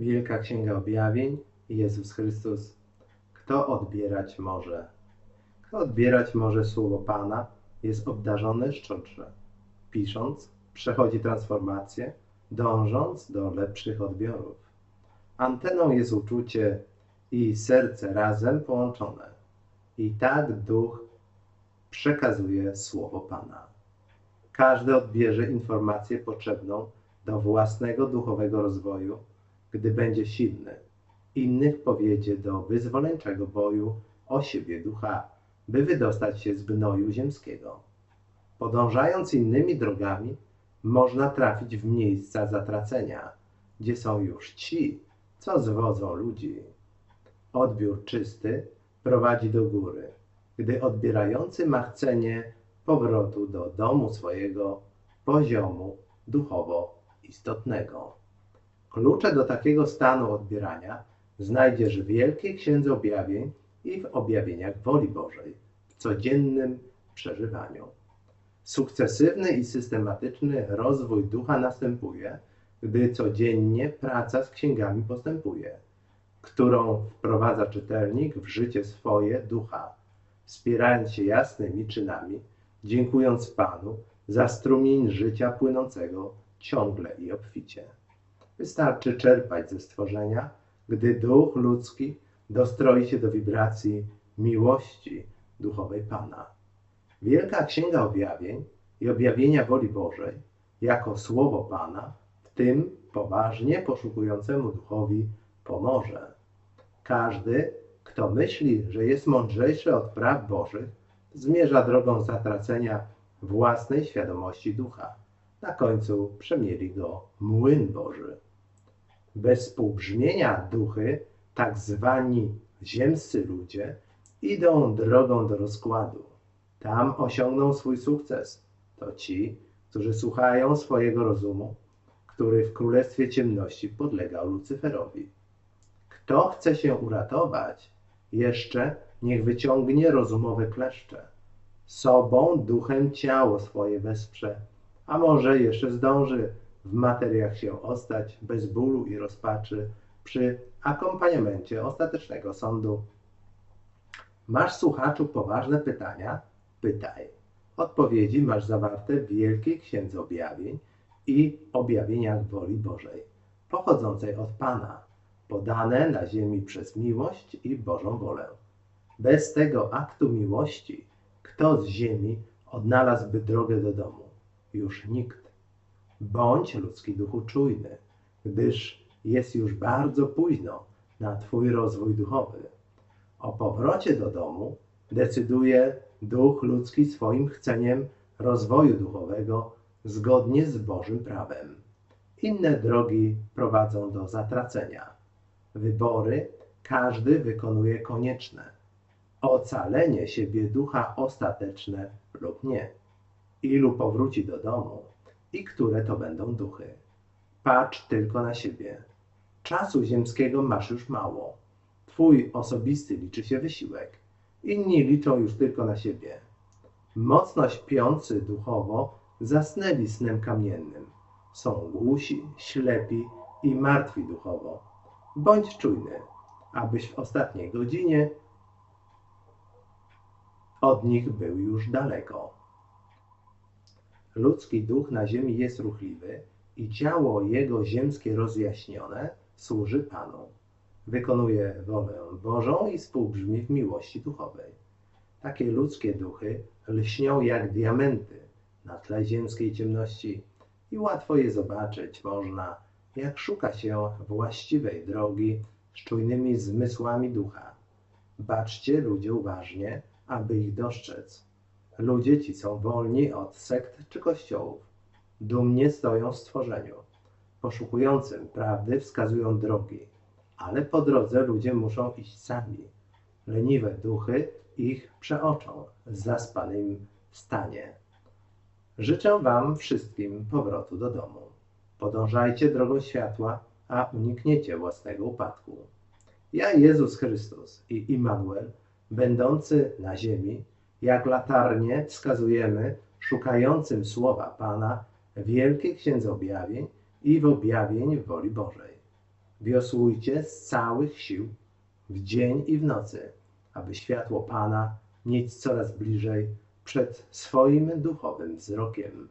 Wielka Księga Objawień, Jezus Chrystus. Kto odbierać może? Kto odbierać może słowo Pana, jest obdarzony szczodrze. Pisząc, przechodzi transformację, dążąc do lepszych odbiorów. Anteną jest uczucie i serce razem połączone. I tak duch przekazuje słowo Pana. Każdy odbierze informację potrzebną do własnego duchowego rozwoju, gdy będzie silny. Innych powiedzie do wyzwoleńczego boju o siebie ducha, by wydostać się z gnoju ziemskiego. Podążając innymi drogami, można trafić w miejsca zatracenia, gdzie są już ci, co zwodzą ludzi. Odbiór czysty prowadzi do góry, gdy odbierający ma chcenie powrotu do domu swojego poziomu duchowo istotnego. Klucze do takiego stanu odbierania znajdziesz w Wielkiej Księdze Objawień i w objawieniach woli Bożej, w codziennym przeżywaniu. Sukcesywny i systematyczny rozwój ducha następuje, gdy codziennie praca z księgami postępuje, którą wprowadza czytelnik w życie swoje ducha, wspierając się jasnymi czynami, dziękując Panu za strumień życia płynącego ciągle i obficie. Wystarczy czerpać ze stworzenia, gdy duch ludzki dostroi się do wibracji miłości duchowej Pana. Wielka Księga Objawień i objawienia woli Bożej jako słowo Pana w tym poważnie poszukującemu duchowi pomoże. Każdy, kto myśli, że jest mądrzejszy od praw Bożych, zmierza drogą zatracenia własnej świadomości ducha. Na końcu przemieli go młyn Boży. Bez współbrzmienia duchy, tak zwani ziemscy ludzie, idą drogą do rozkładu. Tam osiągną swój sukces. To ci, którzy słuchają swojego rozumu, który w królestwie ciemności podlegał Lucyferowi. Kto chce się uratować, jeszcze niech wyciągnie rozumowe kleszcze. Sobą, duchem ciało swoje wesprze, a może jeszcze zdąży w materiach się ostać bez bólu i rozpaczy przy akompaniamencie ostatecznego sądu. Masz, słuchaczu, poważne pytania? Pytaj. Odpowiedzi masz zawarte w Wielkiej Księdze Objawień i objawieniach woli Bożej, pochodzącej od Pana, podane na ziemi przez miłość i Bożą wolę. Bez tego aktu miłości, kto z ziemi odnalazłby drogę do domu? Już nikt. Bądź ludzki duchu czujny, gdyż jest już bardzo późno na Twój rozwój duchowy. O powrocie do domu decyduje duch ludzki swoim chceniem rozwoju duchowego zgodnie z Bożym prawem. Inne drogi prowadzą do zatracenia. Wybory każdy wykonuje konieczne. Ocalenie siebie ducha ostateczne lub nie. Ilu powróci do domu i które to będą duchy. Patrz tylko na siebie. Czasu ziemskiego masz już mało. Twój osobisty liczy się wysiłek. Inni liczą już tylko na siebie. Mocno śpiący duchowo zasnęli snem kamiennym. Są głusi, ślepi i martwi duchowo. Bądź czujny, abyś w ostatniej godzinie od nich był już daleko. Ludzki duch na ziemi jest ruchliwy i ciało jego ziemskie rozjaśnione służy Panu. Wykonuje wolę Bożą i współbrzmi w miłości duchowej. Takie ludzkie duchy lśnią jak diamenty na tle ziemskiej ciemności i łatwo je zobaczyć można, jak szuka się właściwej drogi z czujnymi zmysłami ducha. Baczcie ludzie uważnie, aby ich dostrzec. Ludzie ci są wolni od sekt czy kościołów. Dumnie stoją w stworzeniu. Poszukującym prawdy wskazują drogi, ale po drodze ludzie muszą iść sami. Leniwe duchy ich przeoczą w zaspanym stanie. Życzę Wam wszystkim powrotu do domu. Podążajcie drogą światła, a unikniecie własnego upadku. Ja, Jezus Chrystus i Immanuel, będący na ziemi, jak latarnie wskazujemy szukającym słowa Pana w Wielkiej Księdze Objawień i w objawień woli Bożej. Wiosłujcie z całych sił, w dzień i w nocy, aby światło Pana mieć coraz bliżej przed swoim duchowym wzrokiem.